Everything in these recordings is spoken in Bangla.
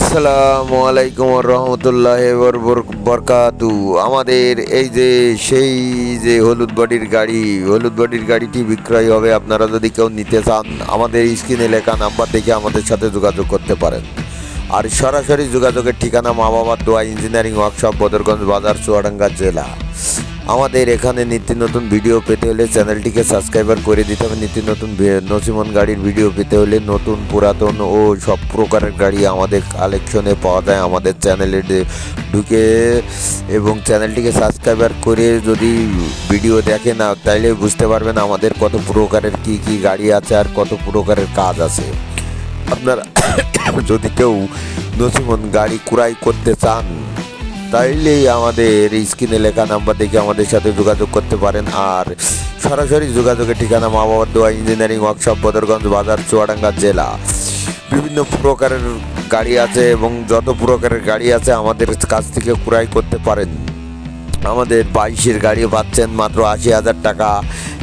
আসসালামু আলাইকুম রহমতুল্লাহ বরকাতু। আমাদের এই যে, সেই যে হলুদ বডির গাড়ি, হলুদ বডির গাড়িটি বিক্রয় হবে, আপনারা যদি কেউ নিতে চান, আমাদের স্ক্রিনে লেখা নাম্বার দেখে আমাদের সাথে যোগাযোগ করতে পারেন। আর সরাসরি যোগাযোগের ঠিকানা মা বাবার দোয়া ইঞ্জিনিয়ারিং ওয়ার্কশপ, বদরগঞ্জ বাজার, চুয়াডাঙ্গা জেলা। আমাদের এখানে নিত্য নতুন ভিডিও পেতে হলে চ্যানেলটিকে সাবস্ক্রাইবার করে দিতে হবে। নিত্য নতুন নসিমন গাড়ির ভিডিও পেতে হলে নতুন পুরাতন ও সব প্রকারের গাড়ি আমাদের কালেকশনে পাওয়া যায় আমাদের চ্যানেলে ঢুকে। এবং চ্যানেলটিকে সাবস্ক্রাইবার করে যদি ভিডিও দেখে না, তাইলে বুঝতে পারবেন আমাদের কত প্রকারের কি কি গাড়ি আছে আর কত প্রকারের কাজ আছে। আপনারা যদি কেউ নসিমন গাড়ি ক্রয় করতে চান তাইলেই আমাদের স্ক্রিনে লেখা নাম্বার দেখে আমাদের সাথে যোগাযোগ করতে পারেন। আর সরাসরি যোগাযোগের ঠিকানা মা বাবার দোয়া ইঞ্জিনিয়ারিং ওয়ার্কশপ, বদরগঞ্জ বাজার, চুয়াডাঙ্গা জেলা। বিভিন্ন প্রকারের গাড়ি আছে এবং যত প্রকারের গাড়ি আছে আমাদের কাছ থেকে ক্রয় করতে পারেন। আমাদের বাইশের গাড়ি পাচ্ছেন মাত্র আশি হাজার টাকা।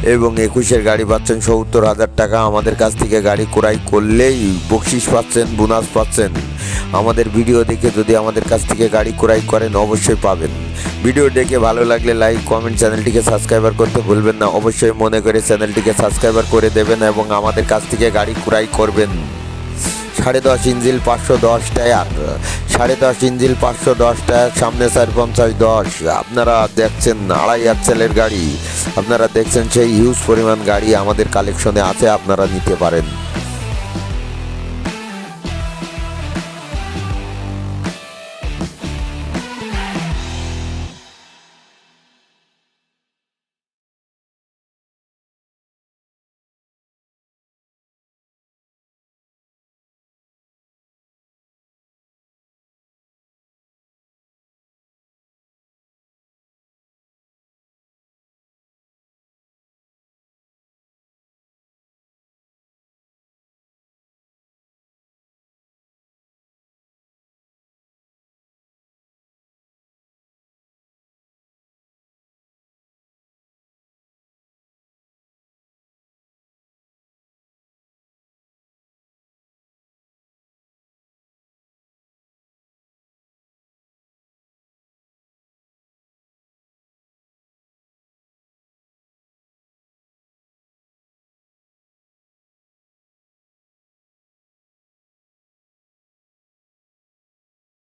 এবং একুশের গাড়ি পাচ্ছেন সত্তর হাজার টাকা। আমাদের কাছ থেকে গাড়ি ক্রয় করলেই বকশিস পাচ্ছেন, বোনাস পাচ্ছেন। আমাদের ভিডিও দেখে যদি আমাদের কাছ থেকে গাড়ি ক্রয় করেন, অবশ্যই পাবেন। ভিডিও দেখে ভালো লাগলে লাইক, কমেন্ট, চ্যানেলটিকে সাবস্ক্রাইবার করতে ভুলবেন না। অবশ্যই মনে করে চ্যানেলটিকে সাবস্ক্রাইবার করে দেবেন এবং আমাদের কাছ থেকে গাড়ি ক্রয় করবেন। সাড়ে দশ ইঞ্জিল পাঁচশো দশ টায়ার সাড়ে দশ ইঞ্জিল পাঁচশো দশ টায়ার সামনে চার পঞ্চাশ দশ। আপনারা দেখছেন আড়াই আচ্ছেলের গাড়ি। আপনারা দেখছেন সেই হিউজ পরিমাণ গাড়ি আমাদের কালেকশনে আছে, আপনারা নিতে পারেন।